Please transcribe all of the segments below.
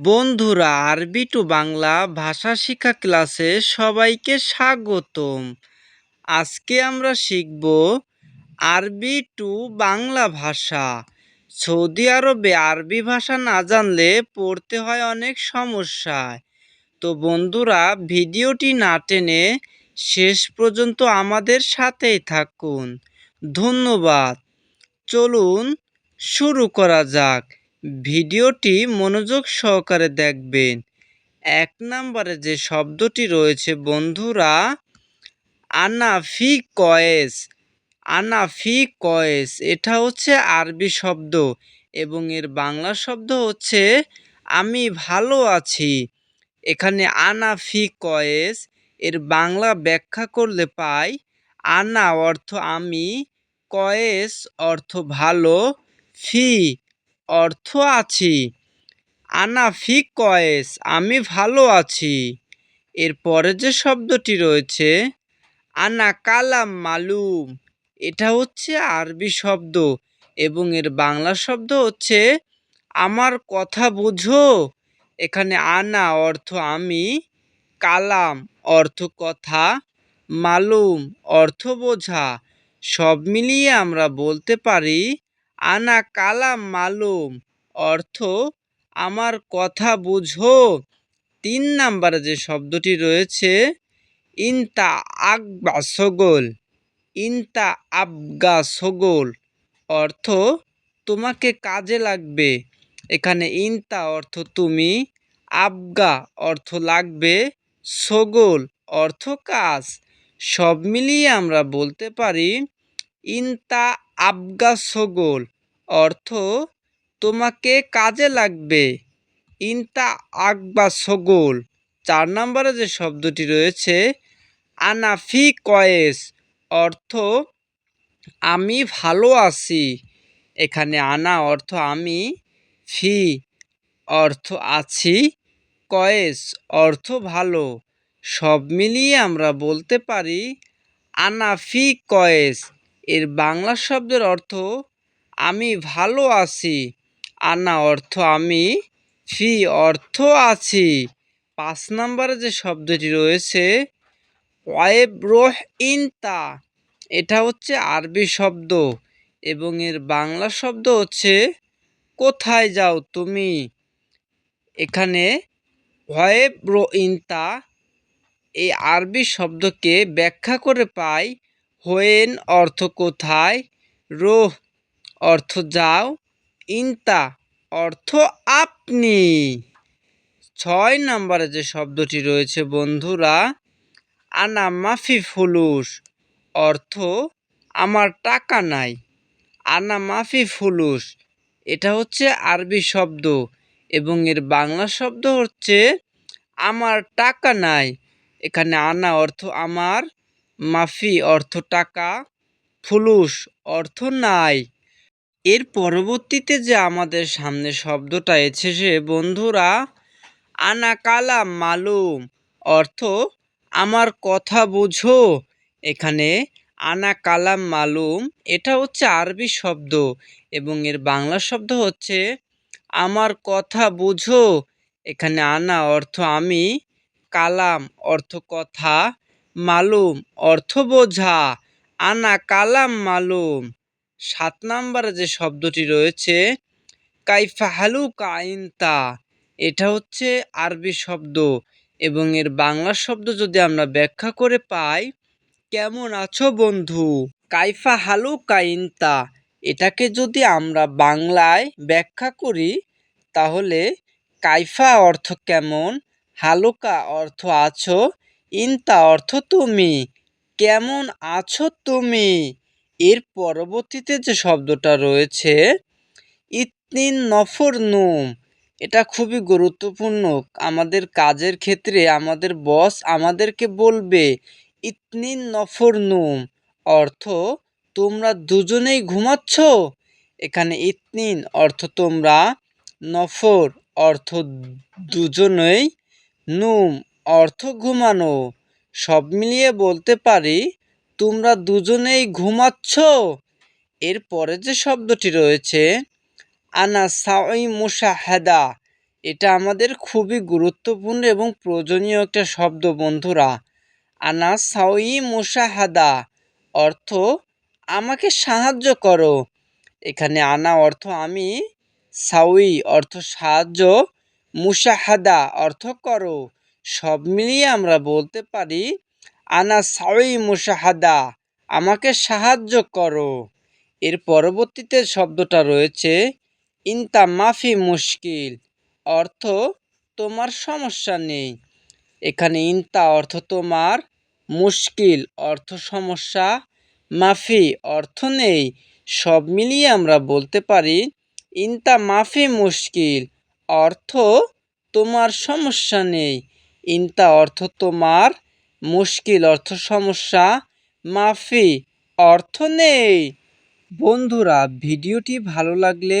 বন্ধুরা, আরবি টু বাংলা ভাষা শিক্ষা ক্লাসে সবাইকে স্বাগতম। আজকে আমরা শিখব আরবি টু বাংলা ভাষা। সৌদি আরবে আরবি ভাষা না জানলে পড়তে হয় অনেক সমস্যায়। তো বন্ধুরা, ভিডিওটি না টেনে শেষ পর্যন্ত আমাদের সাথেই থাকুন। ধন্যবাদ। চলুন, শুরু করা যাক। ভিডিওটি মনোযোগ সহকারে দেখবেন। এক নম্বরে যে শব্দটি রয়েছে, বন্ধুরা আনাফি কয়েস আনাফি কয়েস এটা হচ্ছে আরবি শব্দ এবং এর বাংলা শব্দ হচ্ছে, আমি ভালো আছি। এখানে আনাফি কয়েস এর বাংলা ব্যাখ্যা করলে পাই, আনা অর্থ আমি কয়েস অর্থ ভালো ফি অর্থ আছি। আনা ফি কয়েস, আমি ভালো আছি। এরপরে যে শব্দটি রয়েছে, আনা কালাম মালুম, এটা হচ্ছে আরবি শব্দ এবং এর বাংলা শব্দ হচ্ছে, আমার কথা বুঝো। এখানে আনা অর্থ আমি, কালাম অর্থ কথা, মালুম অর্থ বোঝা। সব মিলিয়ে আমরা বলতে পারি আনা কালাম মালুম। অর্থ, আমার কথা বুঝো। তিন নাম্বারে যে শব্দটি রয়েছে, ইনতা আগবা সগোল। ইনতা আবগা সগোল। অর্থ, তোমাকে কাজে লাগবে। এখানে ইনতা অর্থ, তুমি। আবগা অর্থ, লাগবে। সগোল অর্থ, কাজ। সব মিলিয়ে আমরা বলতে পারি, ইনতা আবগা সগোল। অর্থ, তোমাকে কাজে লাগবে। ইনতা আকবা সগোল। চার নম্বরে যে শব্দটি রয়েছে আনাফি কয়েস। অর্থ, আমি ভালো আছি। এখানে আনা অর্থ, আমি ফি। অর্থ, আছি কয়েস। অর্থ, ভালো। সব মিলিয়ে আমরা বলতে পারি আনাফি কয়েস। এর বাংলা শব্দের অর্থ, আমি ভালো আছি। আনা অর্থ, আমি ফি, অর্থ আছি। পাঁচ নম্বরে যে শব্দটি রয়েছে ওয়েব রোহ ইনতা এটা হচ্ছে আরবি শব্দ এবং এর বাংলা শব্দ হচ্ছে, কোথায় যাও তুমি? এখানে ওয়েব রো ইনতা এই আরবি শব্দকে ব্যাখ্যা করে পাই হোয়েন অর্থ কোথায়? রোহ অর্থ যাও। ইন্তা অর্থ আপনি। ছয় নম্বরে যে শব্দটি রয়েছে বন্ধুরা আনা মাফি ফুলুস অর্থ আমার টাকা নাই। আনা মাফি ফুলুস, এটা হচ্ছে আরবি শব্দ এবং এর বাংলা শব্দ হচ্ছে আমার টাকা নাই। এখানে আনা অর্থ আমার মাফি অর্থ টাকা, ফুলুস অর্থ নাই। এর পরবর্তীতে যে আমাদের সামনে শব্দটা এসেছে, বন্ধুরা আনা কালাম মালুম অর্থ আমার কথা বুঝো। এখানে আনা কালাম মালুম, এটা হচ্ছে আরবি শব্দ এবং এর বাংলা শব্দ হচ্ছে আমার কথা বুঝো। এখানে আনা অর্থ আমি, কালাম অর্থ কথা মালুম, অর্থ বোঝা, আনা কালাম মালুম। সাত নম্বরে যে শব্দটি রয়েছে, কাইফা হালু কাইনতা এটা হচ্ছে আরবি শব্দ এবং এর বাংলা শব্দ যদি আমরা ব্যাখ্যা করে পাই, কেমন আছো বন্ধু? কাইফা হালু কাইনতা এটাকে যদি আমরা বাংলায় ব্যাখ্যা করি, তাহলে কাইফা অর্থ কেমন, হালুকা অর্থ আছো ইনতা অর্থ তুমি। কেমন আছো তুমি? এর পরবর্তীতে যে শব্দটা রয়েছে, ইতনিন নফর নুম, এটা খুবই গুরুত্বপূর্ণ। আমাদের কাজের ক্ষেত্রে আমাদের বস আমাদেরকে বলবে, ইতনিন নফর নুম, অর্থ তোমরা দুজনেই ঘুমাচ্ছ? এখানে ইতনিন অর্থ তোমরা, নফর অর্থ দুজনেই নুম অর্থ ঘুমানো। সব মিলিয়ে বলতে পারি, তোমরা দুজনেই ঘুমাচ্ছ? এরপরে যে শব্দটি রয়েছে, আনা সাই মুশাহাদা, এটা আমাদের খুবই গুরুত্বপূর্ণ এবং প্রয়োজনীয় একটা শব্দ, বন্ধুরা। আনা সাউই মুসাহাদা অর্থ, আমাকে সাহায্য করো। এখানে আনা অর্থ আমি, সাউই অর্থ সাহায্য মুসাহাদা অর্থ করো। সব মিলিয়ে আমরা বলতে পারি, আনা সাউই মুসাহাদা আমাকে সাহায্য করো। এর পরবর্তীতে শব্দটা রয়েছে, ইনতা মাফি মুশকিল অর্থ, তোমার সমস্যা নেই। এখানে ইনতা অর্থ, তোমার মুশকিল অর্থ, সমস্যা মাফি অর্থ, নেই সব মিলিয়ে আমরা বলতে পারি, ইনতা মাফি মুশকিল অর্থ, তোমার সমস্যা নেই। ইনতা অর্থ তোমার, মুশকিল অর্থ সমস্যা, মাফি অর্থ নেই। বন্ধুরা, ভিডিওটি ভালো লাগলে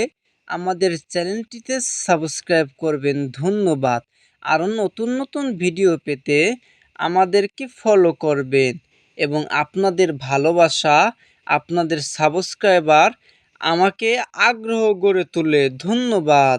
আমাদের চ্যানেলটিতে সাবস্ক্রাইব করবেন। ধন্যবাদ। আরও নতুন নতুন ভিডিও পেতে আমাদেরকে ফলো করবেন এবং আপনাদের ভালোবাসা, আপনাদের সাবস্ক্রাইবার আমাকে আগ্রহ গড়ে তোলে। ধন্যবাদ।